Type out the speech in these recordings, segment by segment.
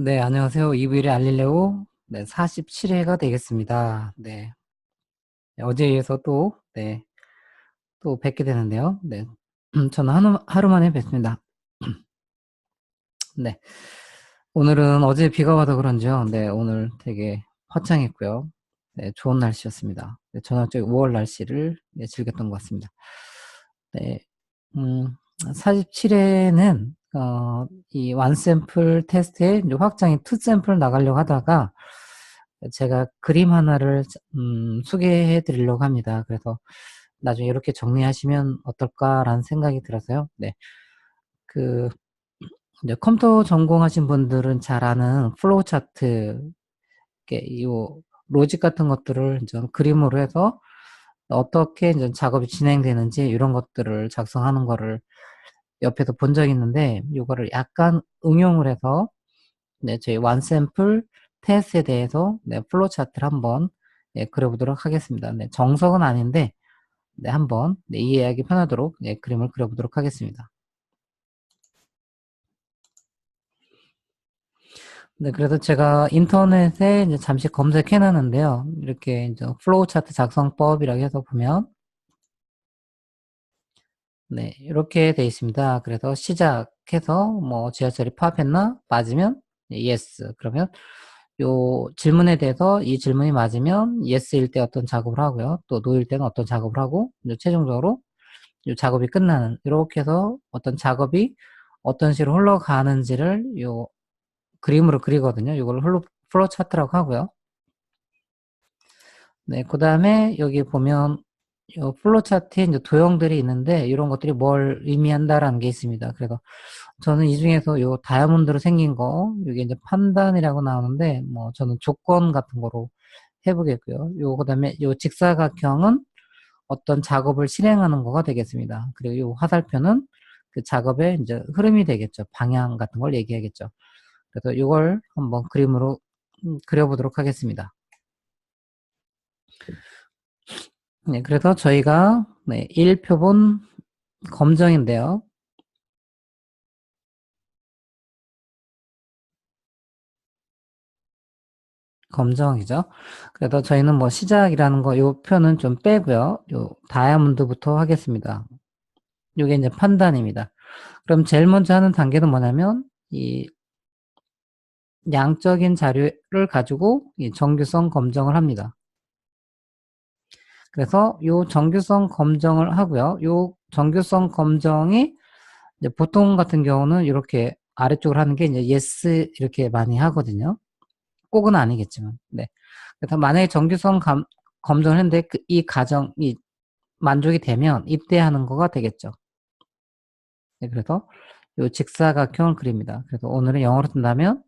네, 안녕하세요. 이브일의 알릴레오 네, 47회가 되겠습니다. 네. 네, 어제에 이어서 또, 네, 또 뵙게 되는데요. 네. 저는 하루, 하루 만에 뵙습니다. 네. 오늘은 어제 비가 와서 그런지요. 네, 오늘 되게 화창했고요. 네, 좋은 날씨였습니다. 네, 전형적 5월 날씨를 네, 즐겼던 것 같습니다. 네, 음, 47회는 어, 이 원샘플 테스트에 확장이 투샘플 나가려고 하다가 제가 그림 하나를 음, 소개해 드리려고 합니다. 그래서 나중에 이렇게 정리하시면 어떨까라는 생각이 들어서요. 네. 그 이제 컴퓨터 전공하신 분들은 잘 아는 플로우 차트 이 로직 같은 것들을 이제 그림으로 해서 어떻게 이제 작업이 진행되는지 이런 것들을 작성하는 거를 옆에서 본 적이 있는데 이거를 약간 응용을 해서 네, 저희 원샘플 테스트에 대해서 네, 플로 차트를 한번 네, 그려보도록 하겠습니다. 네, 정석은 아닌데 네, 한번 네, 이해하기 편하도록 네, 그림을 그려보도록 하겠습니다. 네, 그래서 제가 인터넷에 이제 잠시 검색해 놨는데요. 이렇게 이제 플로우 차트 작성법이라고 해서 보면 네, 이렇게 돼 있습니다. 그래서 시작해서 뭐 지하철이 파업했나? 맞으면 yes. 그러면 요 질문에 대해서 이 질문이 맞으면 yes일 때 어떤 작업을 하고요. 또 no일 때는 어떤 작업을 하고 최종적으로 요 작업이 끝나는 이렇게 해서 어떤 작업이 어떤 식으로 흘러가는지를 요 그림으로 그리거든요. 이걸 흘러 플로 차트라고 하고요. 네, 그 다음에 여기 보면 요 플로 차트에 이제 도형들이 있는데 이런 것들이 뭘 의미한다라는 게 있습니다. 그래서 저는 이 중에서 요 다이아몬드로 생긴 거 이게 이제 판단이라고 나오는데 뭐 저는 조건 같은 거로 해보겠고요. 요 그다음에 요 직사각형은 어떤 작업을 실행하는 거가 되겠습니다. 그리고 요 화살표는 그 작업의 이제 흐름이 되겠죠. 방향 같은 걸 얘기하겠죠. 그래서 이걸 한번 그림으로 음, 그려보도록 하겠습니다. 네, 그래서 저희가 네, 1표본 검정인데요. 검정이죠. 그래서 저희는 뭐 시작이라는 거, 요 표는 좀 빼고요. 요 다이아몬드부터 하겠습니다. 요게 이제 판단입니다. 그럼 제일 먼저 하는 단계는 뭐냐면, 이 양적인 자료를 가지고 이 정규성 검정을 합니다. 그래서 요 정규성 검정을 하고요. 요 정규성 검정이 보통 같은 경우는 이렇게 아래쪽으로 하는 게 이제 yes 이렇게 많이 하거든요. 꼭은 아니겠지만. 네. 만약에 정규성 감, 검정을 했는데 그 이 가정이 만족이 되면 이때 하는 거가 되겠죠. 네, 그래서 요 직사각형을 그립니다. 그래서 오늘은 영어로 쓴다면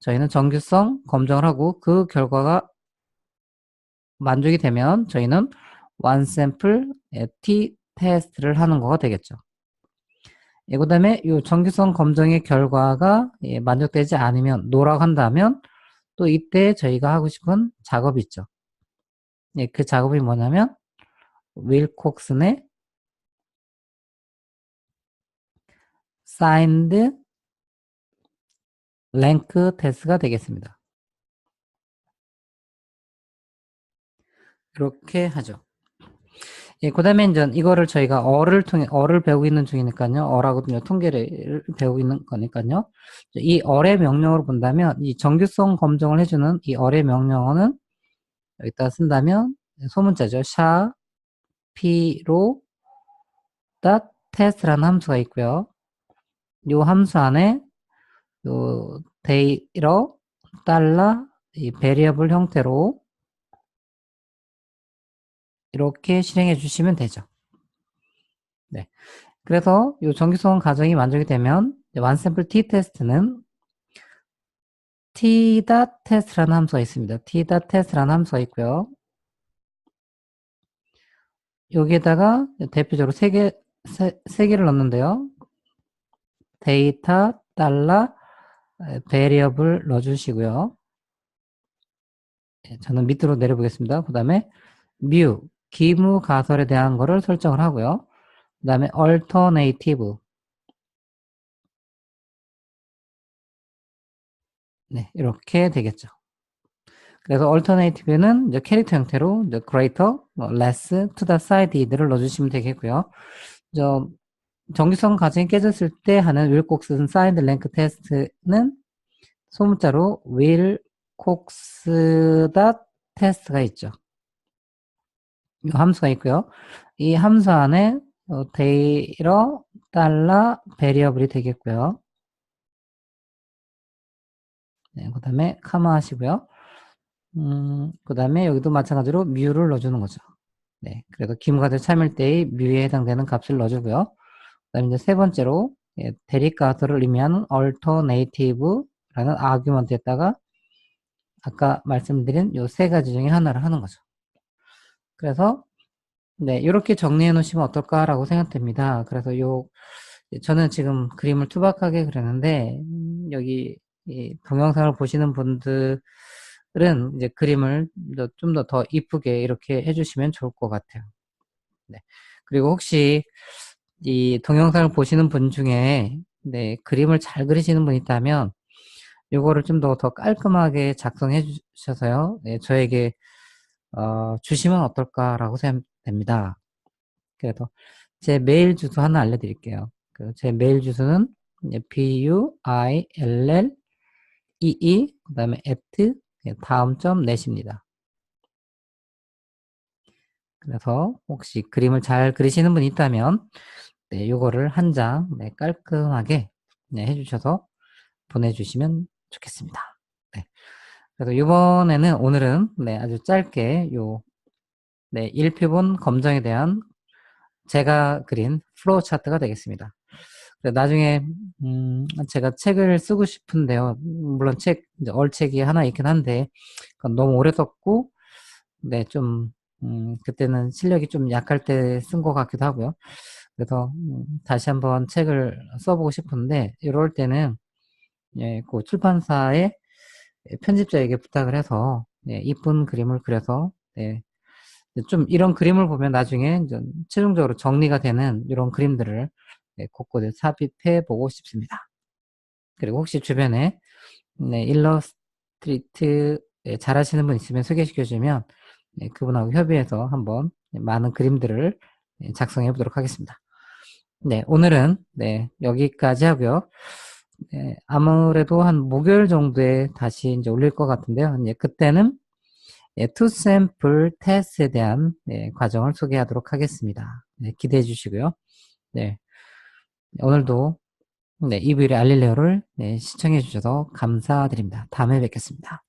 저희는 정규성 검정을 하고 그 결과가 만족이 되면 저희는 one sample t 테스트를 하는 거가 되겠죠. 예, 그 다음에 이 정규성 검정의 결과가 예, 만족되지 않으면 노라고 한다면 또 이때 저희가 하고 싶은 작업이 있죠. 예, 그 작업이 뭐냐면 윌콕슨의 signed 랭크 테스트가 되겠습니다. 이렇게 하죠. 예, 그 다음에 이제 이거를 저희가 어를 통해, 어를 배우고 있는 중이니까요. 어라고 통계를 배우고 있는 거니까요. 이 어의 명령으로 본다면, 이 정규성 검증을 해주는 이 어의 명령어는 여기다 쓴다면, 소문자죠. 샤, 피로, 닷, 테스트라는 함수가 있고요. 이 함수 안에 요 데이러, 달러, 이 베리어블 형태로 이렇게 실행해 주시면 되죠. 네. 그래서 이 정규성 가정이 만족이 되면 완샘플 t 테스트는 t 테스트라는 함수가 있습니다. t 테스트라는 함수가 있고요. 여기에다가 대표적으로 세 개, 세, 세 개를 넣는데요. 데이터, 달러, 베리어블 넣어주시고요. 네, 저는 밑으로 내려보겠습니다. 그 다음에 뮤, 기무 가설에 대한 거를 설정을 하고요. 그 다음에 alternative 네, 이렇게 되겠죠. 그래서 alternative는 이제 캐릭터 형태로 이제 greater, 뭐 less, to the side를 넣어주시면 되겠고요. 저 정규성 과정이 깨졌을 때 하는 윌콕슨 side length test는 소문자로 윌콕스 test가 있죠. 이 함수가 있고요. 이 함수 안에 어, 데이러 달러 베리어블이 되겠고요. 네, 그 다음에 카마 하시고요. 음, 그 다음에 여기도 마찬가지로 뮤를 넣어주는 거죠. 네, 그래서 기무가들 참일 때의 뮤에 해당되는 값을 넣어주고요. 그 다음에 이제 세 번째로 예, 대립가설을 의미하는 alternative라는 아규먼트에다가 아까 말씀드린 요 세 가지 중에 하나를 하는 거죠. 그래서 네, 이렇게 정리해 놓으시면 어떨까라고 생각됩니다. 그래서 요 저는 지금 그림을 투박하게 그렸는데 음, 여기 동영상을 보시는 분들은 이제 그림을 좀 더 더 이쁘게 이렇게 해주시면 좋을 것 같아요. 네. 그리고 혹시 이 동영상을 보시는 분 중에 네, 그림을 잘 그리시는 분 있다면 요거를 좀 더 더 깔끔하게 작성해 주셔서요. 네, 저에게 어, 주시면 어떨까라고 생각됩니다. 그래서 제 메일 주소 하나 알려드릴게요. 그 제 메일 주소는 buill ee 그 다음에 at 다음 점 넷입니다. 그래서 혹시 그림을 잘 그리시는 분 있다면 네, 요거를 한 장 네, 깔끔하게 네, 해주셔서 보내주시면 좋겠습니다. 네. 그래서 이번에는 오늘은 네, 아주 짧게 요 네, 1표본 검정에 대한 제가 그린 플로우 차트가 되겠습니다. 나중에 음, 제가 책을 쓰고 싶은데요. 물론 책 얼책이 하나 있긴 한데 너무 오래 썼고 네, 좀 음, 그때는 실력이 좀 약할 때 쓴 것 같기도 하고요. 그래서 음, 다시 한번 책을 써보고 싶은데 이럴 때는 예, 그 출판사의 편집자에게 부탁을 해서 예, 이쁜 그림을 그려서 예, 좀 이런 그림을 보면 나중에 최종적으로 정리가 되는 이런 그림들을 네, 곳곳에 삽입해 보고 싶습니다. 그리고 혹시 주변에 네, 일러스트리트 네, 잘 하시는 분 있으면 소개시켜 주면 네, 그분하고 협의해서 한번 많은 그림들을 네, 작성해 보도록 하겠습니다. 네, 오늘은 네, 여기까지 하고요. 네, 아무래도 한 목요일 정도에 다시 이제 올릴 것 같은데요. 이제 그때는 네, 투 샘플 테스트에 대한 네, 과정을 소개하도록 하겠습니다. 네, 기대해 주시고요. 네, 오늘도 네, 이브일의 알릴레오를 네, 시청해 주셔서 감사드립니다. 다음에 뵙겠습니다.